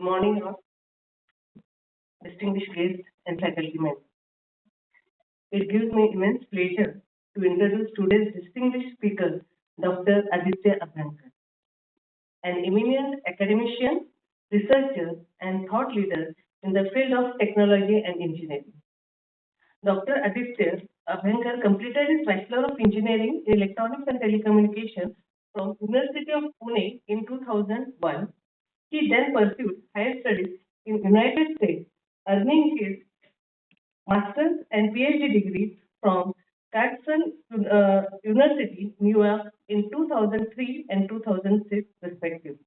Good morning, distinguished guests and faculty members. It gives me immense pleasure to introduce today's distinguished speaker, Dr. Aditya Abhankar, an eminent academician, researcher, and thought leader in the field of technology and engineering. Dr. Aditya Abhankar completed his Bachelor of Engineering in Electronics and Telecommunications from University of Pune in 2001. He then pursued higher studies in United States, earning his master's and PhD degrees from Carson uh, University, New York in 2003 and 2006 respectively.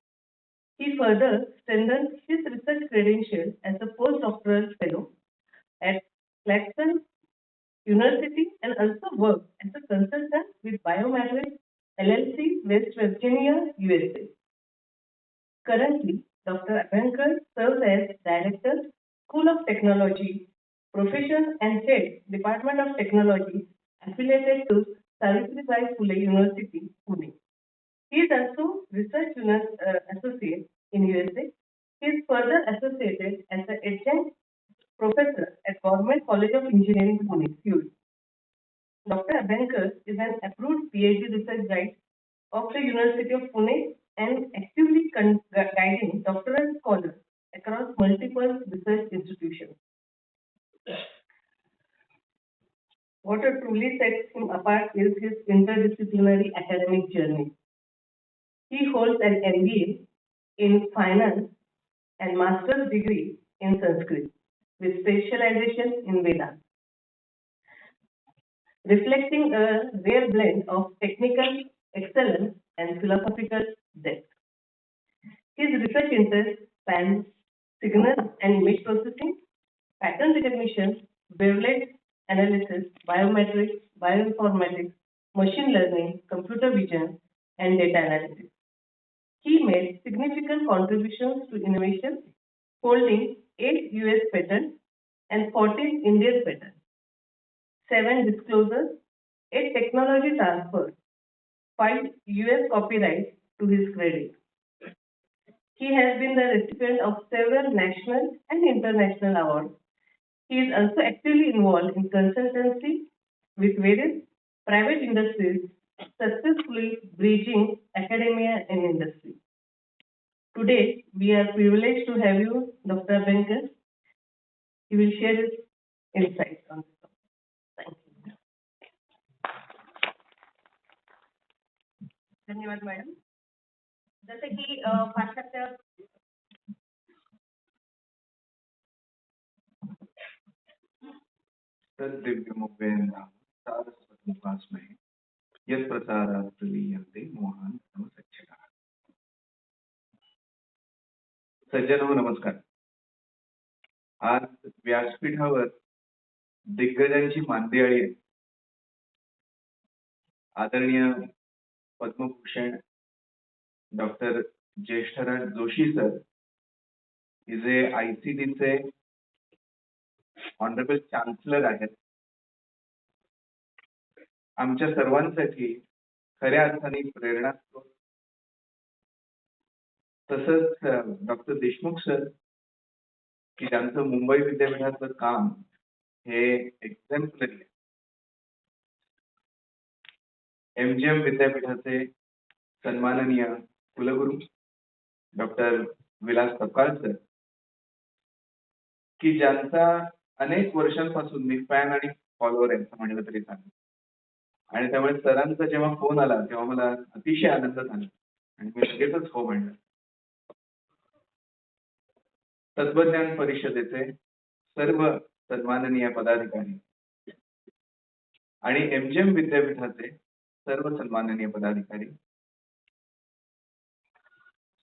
He further strengthened his research credentials as a postdoctoral fellow at Clarkson University and also worked as a consultant with Biomatrix LLC, West Virginia, USA. Currently, Dr. Abhankar serves as Director, School of Technology, Professor and Head, Department of Technology, affiliated to Savitribai Phule University, Pune. He is also Research uh, Associate in USA. He is further associated as an adjunct professor at Government College of Engineering, Pune. Dr. Abhankar is an approved PhD research guide of the University of Pune and actively guiding doctoral scholars across multiple research institutions. What truly sets him apart is his interdisciplinary academic journey. He holds an MBA in finance and master's degree in Sanskrit with specialization in Vedanta reflecting a rare blend of technical excellence and philosophical His research interests span signal and image processing, pattern recognition, wavelet analysis, biometrics, bioinformatics, machine learning, computer vision, and data analysis. He made significant contributions to innovation, holding eight US patents and 14 Indian patents seven disclosures, eight technology transfers, five US copyrights to his credit. He has been the recipient of several national and international awards. He is also actively involved in consultancy with various private industries, successfully bridging academia and industry. Today, we are privileged to have you, Dr. Benkers. He will share his insights on this. Thank you. Dhanyavad, madam. जसे की पाश्चात्य तद्दिव्यमुपेन्द्रं सारस्वतमुपास्महे यत्प्रसादात् प्रलीयन्ते मोहान् नमस्कार। आज व्यासपीठावर दिग्गजांची मांदियाळी आहे. आदरणीय Padma Bhushan doctor Jyeshtharaj Joshi sir J I C चे ऑनरेबल चान्सलर आहेत. आमच्या सर्वांसाठी खऱ्या अर्थाने प्रेरणा तसंच डॉक्टर देशमुख सर की ज्यांचं मुंबई विद्यापीठाचं काम हे exemplary MGM M G M विद्यापीठाचे सन्माननीय कुलगुरू डॉक्टर विलास सपकाळ सर की ज्यांचा अनेक वर्षांपासून मी फॅन आणि फॉलोअर आहे असं म्हणलं तरी चालेल. आणि त्यामुळे सरांचा जेव्हा फोन आला तेव्हा मला अतिशय आनंद झाला. आणि मी लगेचच हो म्हणलं. तत्वज्ञान परिषदेचे सर्व सन्माननीय पदाधिकारी आणि एमजीएम विद्यापीठाचे सर्व सन्माननीय पदाधिकारी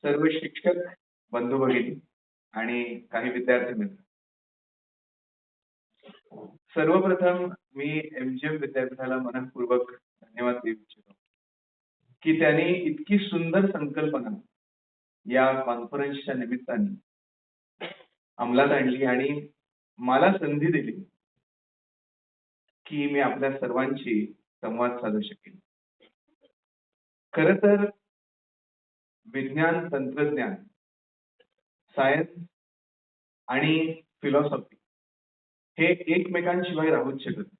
सर्व शिक्षक बंधू भगिनी आणि काही विद्यार्थी मित्र. सर्वप्रथम मी एमजीएम विद्यापीठाला मनपूर्वक धन्यवाद देऊ इच्छितो. की त्यांनी इतकी सुंदर संकल्पना या कॉन्फरन्सच्या निमित्ताने अंमलात आणली आणि मला संधी दिली की मी आपल्या सर्वांशी संवाद साधू शकेन. खर तर विज्ञान तंत्रज्ञान सायन्स आणि फिलॉसॉफी हे एकमेकांशिवाय राहूच शकत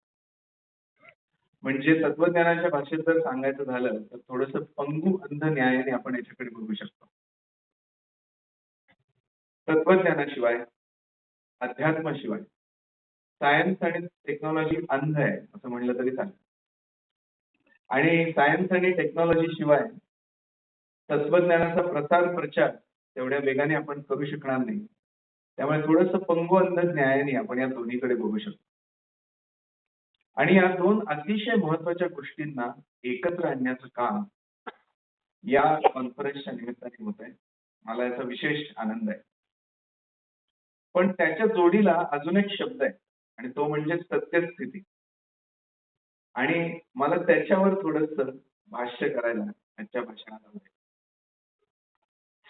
म्हणजे तत्वज्ञानाच्या भाषेत जर सांगायचं झालं तर थोडस पंगू अंध न्यायाने आपण याच्याकडे बघू शकतो. तत्वज्ञानाशिवाय अध्यात्माशिवाय सायन्स आणि टेक्नॉलॉजी अंध आहे असं म्हणलं तरी चालेल. आणि सायन्स आणि टेक्नॉलॉजी शिवाय तत्वज्ञानाचा प्रसार प्रचार तेवढ्या वेगाने आपण करू शकणार नाही. त्यामुळे थोडस पंगू अंध न्यायाने आपण या दोन्हीकडे बघू शकतो. आणि या दोन अतिशय महत्त्वाच्या गोष्टींना एकत्र आणण्याचं काम या कॉन्फरन्सच्या निमित्ताने होत आहे. मला याचा विशेष आनंद आहे. पण त्याच्या जोडीला अजून एक शब्द आहे आणि तो म्हणजे सत्यस्थिती. आणि मला त्याच्यावर थोडस भाष्य करायला आजच्या भाषणात आवडेल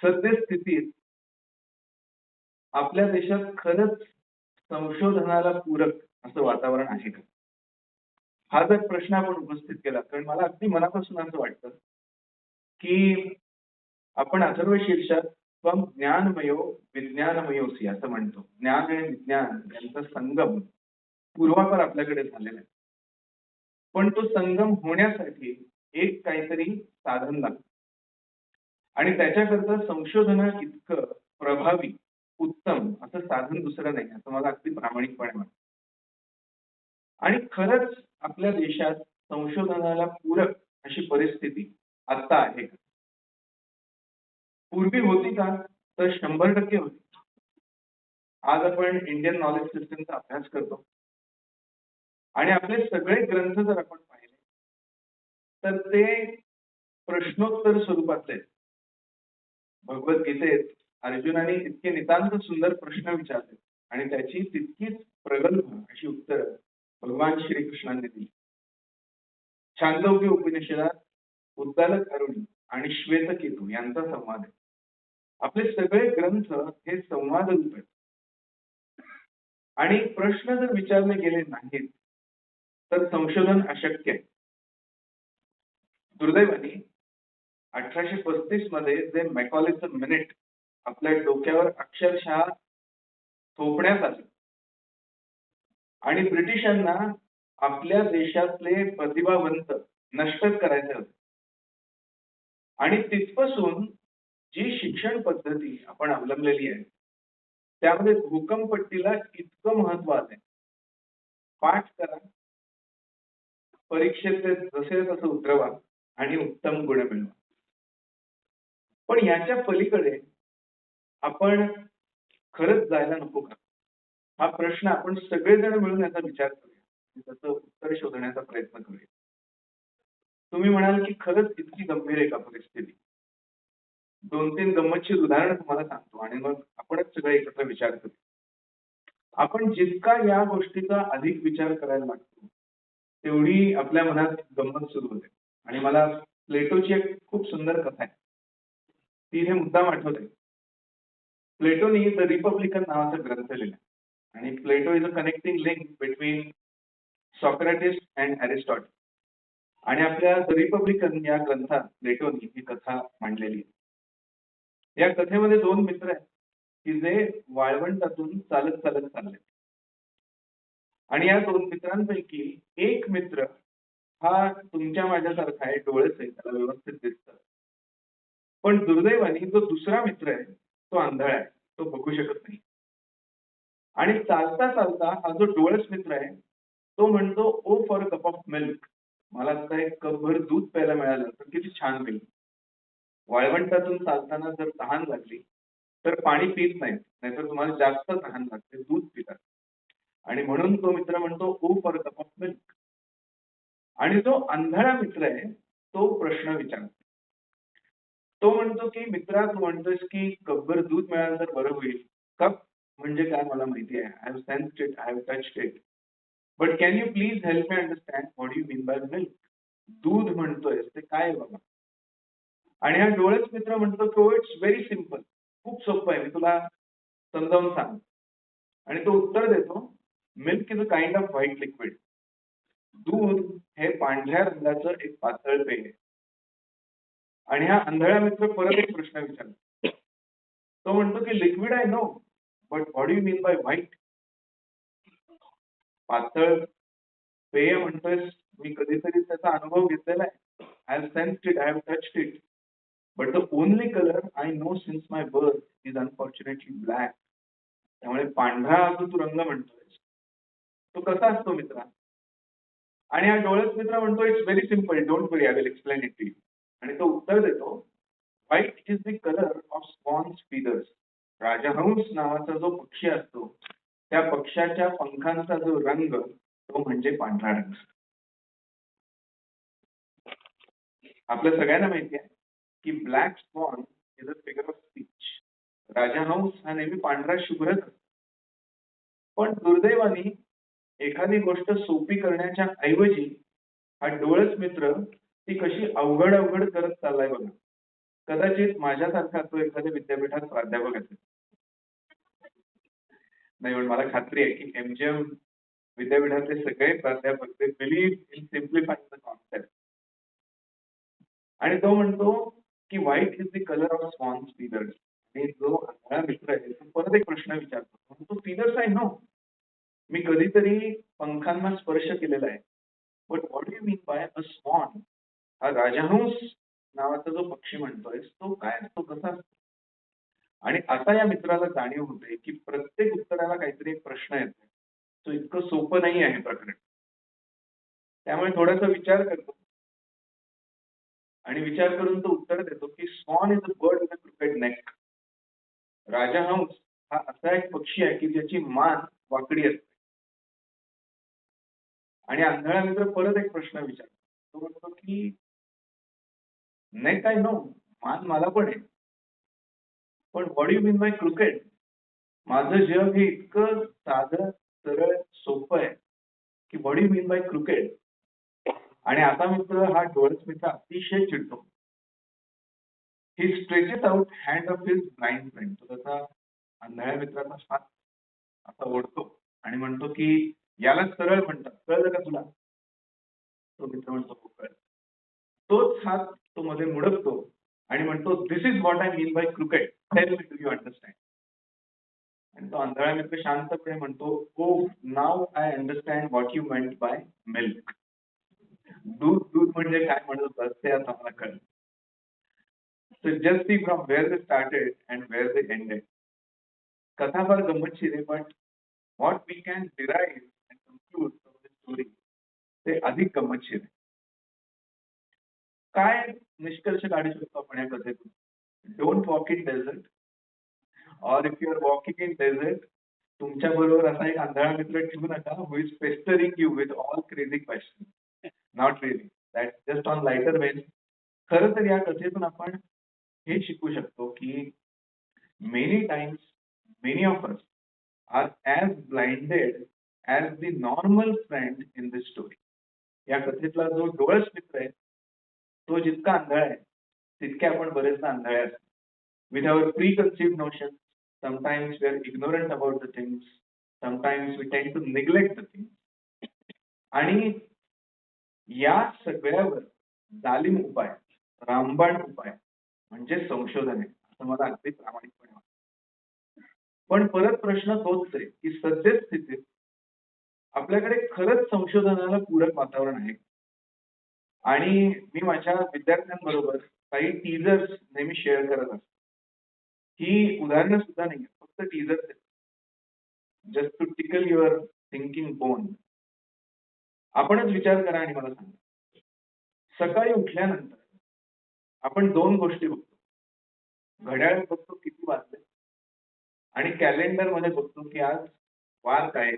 सद्यस्थितीत आपल्या देशात खरंच संशोधनाला पूरक असं वातावरण आहे का? हा जर प्रश्न आपण उपस्थित केला कारण मला अगदी मनापासून असं वाटतं की आपण अथर्व शीर्षक त्वम ज्ञानमयो विज्ञानमयोसी असं म्हणतो. ज्ञान आणि विज्ञान यांचा संगम पूर्वापार आपल्याकडे झालेला आहे. पण तो संगम होण्यासाठी एक काहीतरी साधन लागतं. आणि त्याच्याकरता संशोधना इतकं प्रभावी उत्तम असं साधन दुसरं नाही. असं मला अगदी प्रामाणिकपणे वाटतं. आणि खरंच आपल्या देशात संशोधनाला पूरक अशी परिस्थिती आता आहे. पूर्वी होती का? तर शंभर टक्के होती. आज आपण इंडियन नॉलेज सिस्टमचा अभ्यास करतो. आणि आपले सगळे ग्रंथ जर आपण पाहिले तर ते प्रश्नोत्तर स्वरूपातले आहेत. भगवद्गीतेत अर्जुनाने इतके नितांत सुंदर प्रश्न विचारले आणि त्याची तितकीच प्रगल्भ अशी उत्तर भगवान श्रीकृष्णांनी दिली. छांदोग्य उपनिषदात उद्दालक अरुणी आणि श्वेतकेतू यांचा संवाद आहे. आपले सगळे ग्रंथ हे संवाद रूप आहेत. आणि प्रश्न जर विचारले गेले नाहीत तर संशोधन अशक्य आहे. दुर्दैवाने अठराशे पस्तीसमध्ये जे मॅकॉलेचं मिनिट आपल्या डोक्यावर अक्षरशः थोपण्यात आलं. आणि ब्रिटिशांना आपल्या देशातले प्रतिभावंत नष्ट करायचे होते. आणि तिथपासून जी शिक्षण पद्धती आपण अवलंबलेली आहे त्यामध्ये भूकंपट्टीला इतकं महत्त्व आलंय पाठ करा. परीक्षेत ते जसे तसं उतरवा आणि उत्तम गुण मिळवा. पण याच्या पलीकडे आपण खरंच जायला नको का? हा प्रश्न आपण सगळेजण मिळून याचा विचार करूया. त्याचं उत्तर शोधण्याचा प्रयत्न करूया. तुम्ही म्हणाल की खरंच इतकी गंभीर आहे का परिस्थिती? दोन तीन गंमतशीर उदाहरण तुम्हाला सांगतो आणि मग आपणच सगळे एकत्र विचार करू. आपण जितका या गोष्टीचा अधिक विचार करायला लागतो तेवढी आपल्या मनात गंमत सुरू होते. आणि मला प्लेटोची एक खूप सुंदर कथा आहे. ती हे मुद्दाम आठवते. प्लेटोनी द रिपब्लिकन नावाचा ग्रंथ लिहिला. आणि Plato is a connecting link between Socrates and Aristotle आणि आपल्या द रिपब्लिकन या ग्रंथात प्लेटोनी ही कथा मांडलेली आहे. या कथेमध्ये दोन मित्र आहेत की जे वाळवंटातून चालत चालत चालले. आणि या दोन मित्रांपैकी एक मित्र हा तुमच्या माझ्यासारखा आहे डोळेच आहे त्याला व्यवस्थित दिसतं. पण दुर्दैवाने जो दुसरा मित्र आहे तो आंधळा आहे. तो बघू शकत नाही. आणि चालता चालता हा जो डोळस मित्र आहे तो म्हणतो oh for cup of milk. मला आता एक कपभर दूध प्यायला मिळालं तर किती छान होईल वाळवंटातून चालताना जर तहान लागली तर पाणी पित नाही नाहीतर तुम्हाला जास्त तहान लागते दूध पितात. आणि म्हणून तो मित्र म्हणतो oh for cup of milk. आणि जो आंधळा मित्र आहे तो प्रश्न विचारतो. तो म्हणतो की मित्रा तू म्हणतोस की कपभर दूध मिळालं तर बरं होईल. कप म्हणजे काय मला माहिती आहे. I have sensed it I have touched it but can you please help me understand what you mean by milk दूध म्हणतोय ते काय बाबा? आणि हा डोळेच मित्र म्हणतो तो इट्स व्हेरी सिंपल खूप सोपं आहे. मी तुला समजावून सांग आणि तो उत्तर देतो milk is a kind of white liquid दूध हे पांढऱ्या रंगाचं एक पातळ पेय आहे. आणि हा आंधळा मित्र परत एक प्रश्न विचारला तो म्हणतो की liquid I know but what you mean by white पातळ पेय म्हणतोय मी कधीतरी त्याचा अनुभव घेतलेला आहे. I have sensed it I have touched it but the only colour I know since my birth is unfortunately black त्यामुळे पांढरा हा जो तू रंग म्हणतोय तो कसा असतो मित्रा? आणि हा डोळ्यात मित्र म्हणतो it's very simple don't worry I will explain it to you आणि तो उत्तर देतो white is the colour of swan's feathers राजहंस नावाचा जो पक्षी असतो त्या पक्षाच्या पंखांचा जो रंग तो म्हणजे पांढरा रंग. आपल्या सगळ्यांना माहिती आहे की black swan is a figure of speech राजहंस हा नेहमी पांढरा शुभ्रच पण दुर्दैवाने एखादी गोष्ट सोपी करण्याच्या ऐवजी हा डोळस मित्र ती कशी अवघड अवघड करत चाललाय बघा. कदाचित माझ्यासारखा तो एखाद्या विद्यापीठात प्राध्यापक असेल. नाही पण मला खात्री आहे की एमजीएम विद्यापीठातले सगळे प्राध्यापक ते believe in simplifying the concept आणि तो म्हणतो की white is the colour of swan's feathers आणि जो आंधळा मित्र आहे तो परत एक प्रश्न विचारतो. म्हणतो फिदर्स आय नो मी कधीतरी पंखांना स्पर्श केलेला आहे. But what you mean by a swan हा राजहंस नावाचा जो पक्षी म्हणतोय तो काय असतो कसा असतो? आणि आता या मित्राला जाणीव होते की प्रत्येक उत्तराला काहीतरी एक प्रश्न येतो तो इतकं सोपं नाही आहे प्रकरण. त्यामुळे थोडासा विचार करतो. आणि विचार करून तो उत्तर देतो की swan is a bird in a crooked neck राजहंस हा असा एक पक्षी आहे की ज्याची मान वाकडी असते. आणि आंधळा मित्र परत एक प्रश्न विचारतो. तो म्हणतो की नेक आय नो मान मला पण आहे. पण what you mean by crooked माझं जग हे इतकं साधं सरळ सोपं आहे की what you mean by crooked आणि आता मित्र हा डोळस मित्र अतिशय चिडतो. He stretches out hand of his blind friend तो त्याचा अंधळ्या मित्राचा हात असा ओढतो आणि म्हणतो की याला सरळ म्हणतात. कळलं का तुला? तो मित्र म्हणतो खूप तोच हात तो मध्ये मुडकतो आणि म्हणतो this is what I mean by crooked tell me do you understand आणि तो आंधळा मित्र शांतपणे म्हणतो ओ now I understand what you meant by milk दूध दूध म्हणजे काय म्हणत होतं ते आता मला कळलं. So just see from where they started and where they ended. कथा फार गंमतशीर आहे पण what we can derive and conclude from ते अधिक गंमतशीर आहे. काय निष्कर्ष काढू शकतो आपण या कथेतून? डोंट वॉक इन डेझर्ट और if you are walking in desert तुमच्या बरोबर असा एक आंधळा मित्र ठेवू नका who is pestering you with all crazy question not really that just on lighter vein खरं तर या कथेतून आपण हे शिकू शकतो की many times many of us are as blinded as the normal friend in this story या कथेतला जो डोळस मित्र आहे जितका आंधळा आहे तितके आपण बरेचदा आंधळे असतो with our preconceive notion sometimes we are ignorant about the things sometimes we tend to neglect the things आणि या सगळ्यावर जालिम उपाय रामबाण उपाय म्हणजे संशोधन आहे असं मला अगदी प्रामाणिकपणे वाटतं. पण परत प्रश्न तोच आहे की सद्यस्थितीत आपल्याकडे खरंच संशोधनाला पूरक वातावरण आहे आणि मी माझ्या विद्यार्थ्यांबरोबर काही टीजर्स नेहमी शेअर करत असतो. ही उदाहरणं सुद्धा नाही फक्त टीजर्स आहेत. Just to tickle your thinking bone आपणच विचार करा आणि मला सांगा. सकाळी उठल्यानंतर आपण दोन गोष्टी बघतो. घड्याळ बघतो किती वाजले. आणि कॅलेंडरमध्ये बघतो की आज वार काय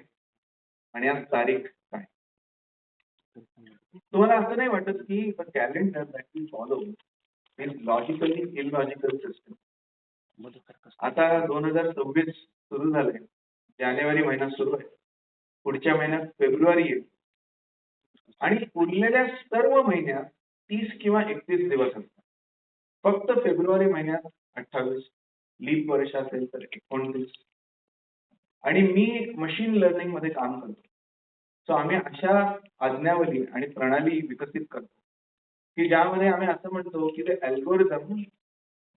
आणि आज तारीख काय तुम्हाला असं नाही वाटत की the calendar that we follow is logically illogical system आता दोन हजार सव्वीस सुरू झालंय. जानेवारी महिना सुरू आहे. पुढच्या महिन्यात फेब्रुवारी येईल. आणि उरलेल्या सर्व महिन्यात तीस किंवा एकतीस दिवस असतात. फक्त फेब्रुवारी महिन्यात अठ्ठावीस लीप वर्ष असेल तर एकोणतीस. आणि मी मशीन लर्निंगमध्ये काम करतो. सो आम्ही अशा आज्ञावली आणि प्रणाली विकसित करतो. की ज्यामध्ये आम्ही असं म्हणतो की ते algorithm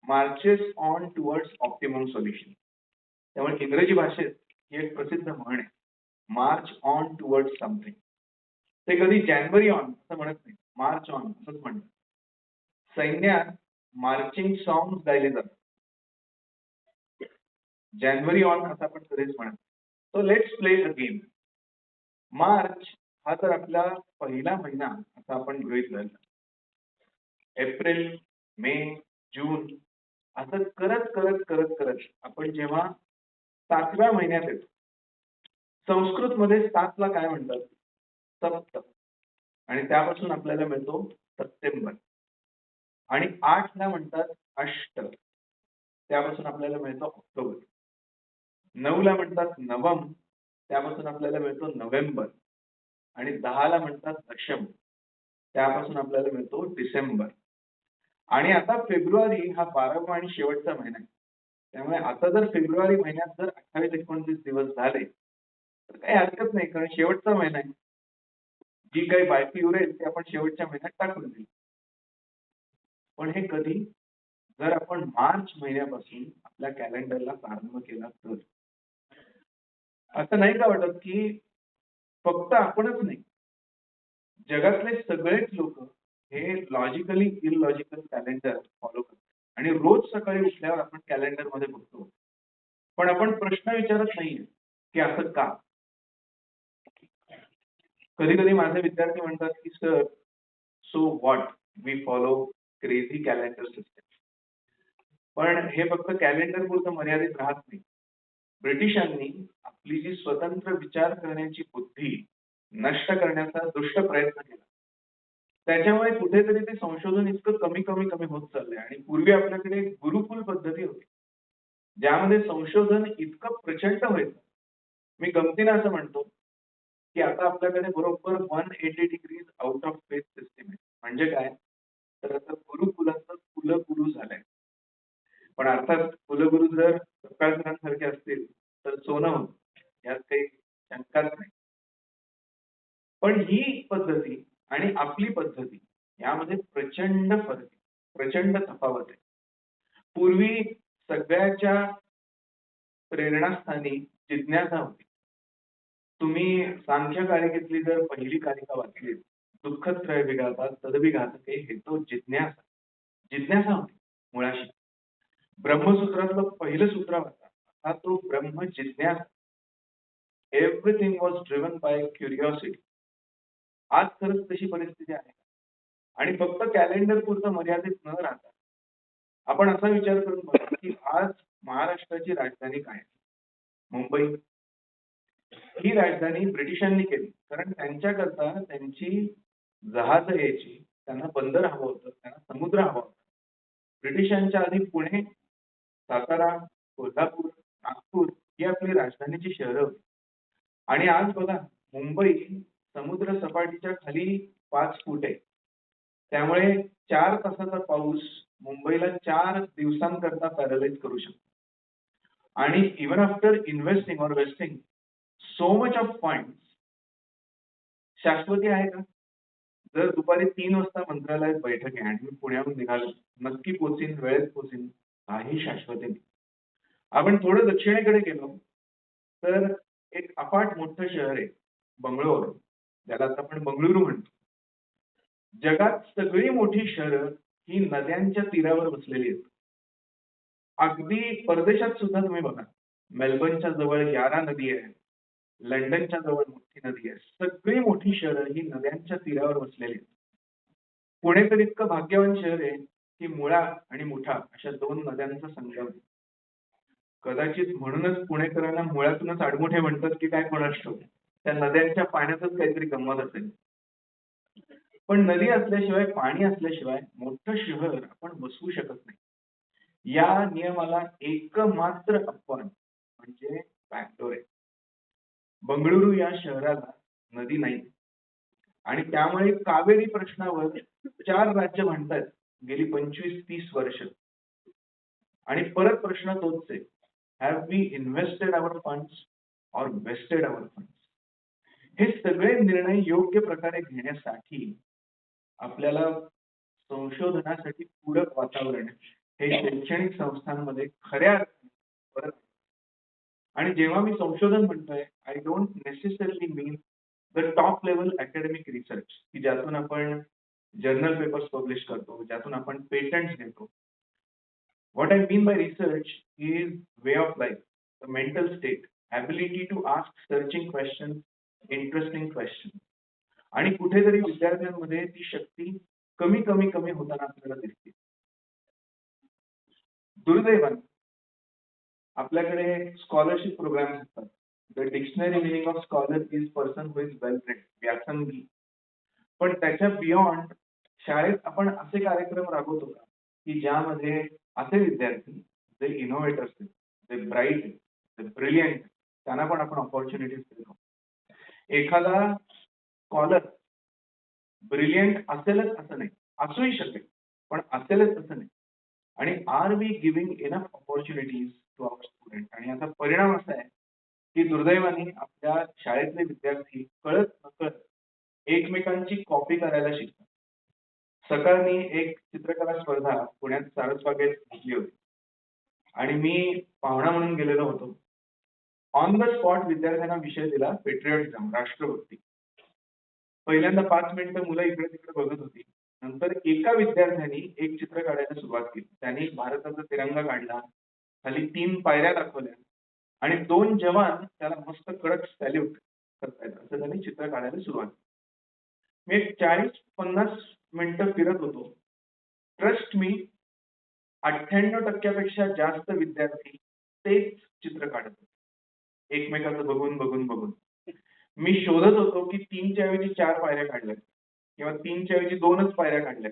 marches on towards optimum solution त्यामुळे इंग्रजी भाषेत ही एक प्रसिद्ध म्हण आहे. मार्च ऑन टुवर्ड्स समथिंग ते कधी जानेवारी ऑन असं म्हणत नाही. मार्च ऑन असंच म्हणतात. सैन्यात मार्चिंग सॉन्ग गायले जातात. जानेवारी ऑन असं आपण कधीच म्हणत so let's play a game March हा तर आपला पहिला महिना असा आपण गृहित धरला. एप्रिल मे जून असं करत करत करत करत आपण जेव्हा सातव्या महिन्यात येतो संस्कृत मध्ये सातला काय म्हणतात? सप्त. आणि त्यापासून आपल्याला मिळतो सप्टेंबर. आणि आठला म्हणतात अष्ट. त्यापासून आपल्याला मिळतो ऑक्टोबर. नऊला म्हणतात नवम. त्यापासून आपल्याला मिळतो नोव्हेंबर. आणि दहाला म्हणतात दशम. त्यापासून आपल्याला मिळतो डिसेंबर. आणि आता फेब्रुवारी हा बारावा आणि शेवटचा महिना आहे. त्यामुळे आता जर फेब्रुवारी महिन्यात जर अठ्ठावीस एकोणतीस दिवस झाले तर काही हरकत नाही कारण शेवटचा महिना आहे. जी काही बाकी उरेल ती आपण शेवटच्या महिन्यात टाकून देईल पण हे कधी? जर आपण मार्च महिन्यापासून आपल्या कॅलेंडरला प्रारंभ केला तर. असं नाही का वाटत की फक्त आपणच नाही. जगातले सगळेच लोक हे लॉजिकली इलॉजिकल कॅलेंडर फॉलो करतात. आणि रोज सकाळी उठल्यावर आपण कॅलेंडरमध्ये बघतो. पण आपण प्रश्न विचारत नाहीये की असं का? कधी कधी माझे विद्यार्थी म्हणतात की sir so what we follow crazy calendar system पण हे फक्त कॅलेंडर पुरतं मर्यादित राहत नाही. ब्रिटिशांनी आपली जी स्वतंत्र विचार करण्याची बुद्धी नष्ट करण्याचा दुष्ट प्रयत्न केला. त्याच्यामुळे कुठेतरी ते संशोधन इतकं कमी कमी कमी होत चाललंय आणि पूर्वी आपल्याकडे गुरुकुल पद्धती होती. ज्यामध्ये संशोधन इतकं प्रचंड व्हायचं. मी गमतीनं असं म्हणतो की आता आपल्याकडे बरोबर one eighty degrees out of space system आहे. म्हणजे काय? तर आता गुरुकुलाचं कुलगुरू झालंय. पण अर्थात कुलगुरू जर सकाळसारखे असतील तर सोनं होत. यात काही शंकाच नाही. पण ही पद्धती आणि आपली पद्धती यामध्ये प्रचंड फरक आहे. प्रचंड तफावत आहे. पूर्वी सगळ्याच्या प्रेरणास्थानी जिज्ञासा होती. तुम्ही सांख्य कार्य घेतली तर पहिली कारिका वाचली दुःखत्रय विघातात तदवी घातके हे तो जिज्ञासा. जिज्ञासा होती मुळाशी. ब्रह्मसूत्रातलं पहिलं सूत्र होता. हा तो ब्रह्म जिज्ञास. Everything was driven by curiosity आज खरंच तशी परिस्थिती आहे. आणि फक्त कॅलेंडर पुरतं मर्यादित न राहता आपण असा विचार करून बघा की आज महाराष्ट्राची राजधानी काय मुंबई. ही राजधानी ब्रिटिशांनी केली. कारण त्यांच्याकरता त्यांची जहाज यायची त्यांना बंदर हवं होतं त्यांना समुद्र हवा होता. ब्रिटिशांच्या आधी पुणे सातारा कोल्हापूर नागपूर ही आपली राजधानीची शहरं. होती आणि आज बघा मुंबई समुद्र सपाटीच्या खाली पाच फूट आहे. त्यामुळे चार तासाचा पाऊस मुंबईला चार दिवसांकरता पॅरलाइज करू शकतो. आणि even after investing or wasting so much of fund शाश्वती आहे का? जर दुपारी तीन वाजता मंत्रालयात बैठक आहे आणि मी पुण्याहून निघालो नक्की पोचीन वेळेत पोचीन काही शाश्वतेने आपण थोडं दक्षिणेकडे गेलो तर एक अफाट मोठं शहर आहे बंगळूर. ज्याला आता आपण बंगळुरू म्हणतो. जगात सगळी मोठी शहरं ही नद्यांच्या तीरावर बसलेली आहेत. अगदी परदेशात सुद्धा तुम्ही बघा मेलबर्नच्या जवळ यारा नदी आहे लंडनच्या जवळ मोठी नदी आहे. सगळी मोठी शहरं ही नद्यांच्या तीरावर बसलेली आहेत. पुणे तर इतकं भाग्यवान शहर आहे ही मुळा आणि मुठा अशा दोन नद्यांचा संगम. आहे कदाचित म्हणूनच पुणेकरांना मुळातूनच आडमुठे म्हणतात की काय कोणास ठाऊक? त्या नद्यांच्या पाण्यातच काहीतरी गंमत असेल? पण नदी असल्याशिवाय पाणी असल्याशिवाय मोठं शहर आपण बसवू शकत नाही. या नियमाला एकमात्र अपवाद म्हणजे बँगलोर आहे. बंगळुरू या शहराला नदी नाही. आणि त्यामुळे कावेरी प्रश्नावर चार राज्य म्हणतात गेली पंचवीस तीस वर्ष. आणि परत प्रश्न तोच आहे have we invested our funds or wasted our funds हे सगळे निर्णय योग्य प्रकारे घेण्यासाठी आपल्याला संशोधनासाठी पूरक वातावरण हे शैक्षणिक संस्थांमध्ये खऱ्या अर्थाने आणि जेव्हा मी संशोधन म्हणतोय I don't necessarily mean the top level academic research की ज्यातून आपण जर्नल पेपर्स पब्लिश करतो. ज्यातून आपण पेटंट घेतो. What I mean by research is way of life mental state state, to ask searching question interesting question आणि कुठेतरी विद्यार्थ्यांमध्ये ती शक्ती कमी कमी कमी होताना आपल्याला दिसते. दुर्दैवान आपल्याकडे स्कॉलरशिप प्रोग्राम असतात. The dictionary meaning of scholar is person who is well read व्यासंगी. पण त्याच्या बियॉन्ड शाळेत आपण असे कार्यक्रम राबवतो का? की ज्यामध्ये असे विद्यार्थी जे इनोव्हेटर्स आहेत जे ब्राईट आहेत जे ब्रिलियंट त्यांना पण आपण ऑपॉर्च्युनिटीज देतो. एखादा स्कॉलर ब्रिलियंट असेलच असं नाही असूही शकेल पण असेलच असं नाही. आणि are we giving enough opportunities to our student आणि याचा परिणाम असा आहे की दुर्दैवाने आपल्या शाळेतले विद्यार्थी कळत नकळत एकमेकांची कॉपी करायला शिकतात. सकाळी एक चित्रकला स्पर्धा पुण्यात सारसबागेत घेतली होती. आणि मी पाहुणा म्हणून गेलेलो होतो. ऑन द स्पॉट विद्यार्थ्यांना विषय दिला पेट्रियटिझम राष्ट्रभक्ती. पहिल्यांदा पाच मिनिटं मुलं इकडे तिकडे बघत होती. नंतर एका विद्यार्थ्याने एक चित्र काढायला सुरुवात केली. त्याने भारताचा तिरंगा काढला खाली तीन पायऱ्या दाखवल्या आणि दोन जवान त्याला मस्त कडक सॅल्यूट करतायत. असं त्यांनी चित्र काढायला सुरुवात केली. मी एक चाळीस पन्नास मिनिटं फिरत होतो. ट्रस्ट मी अठ्ठ्याण्णव टक्क्यापेक्षा जास्त विद्यार्थी तेच चित्र काढत होते. एकमेकाचं बघून बघून बघून. मी शोधत होतो की तीनच्या ऐवजी चार पायऱ्या काढल्या किंवा तीनच्या ऐवजी दोनच पायऱ्या काढल्या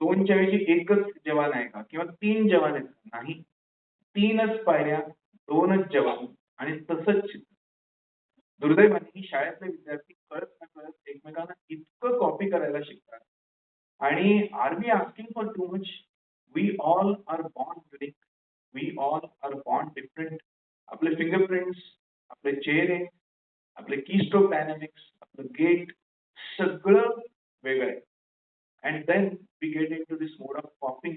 दोनच्या ऐवजी एकच जवान आहे का? किंवा तीन जवान आहेत नाही. तीनच पायऱ्या दोनच जवान आणि तसंच चित्र. दुर्दैवाने ही शाळेतले विद्यार्थी कळत न कळत एकमेकांना इतकं कॉपी करायला शिकतात. आणि are we asking for too much we all are born unique we all are born different आपले फिंगरप्रिंट्स आपले चेहरे आपले कीस्ट्रोक डायनामिक्स आपलं गेट सगळं वेगळं आहे. And then we get into this mode of coping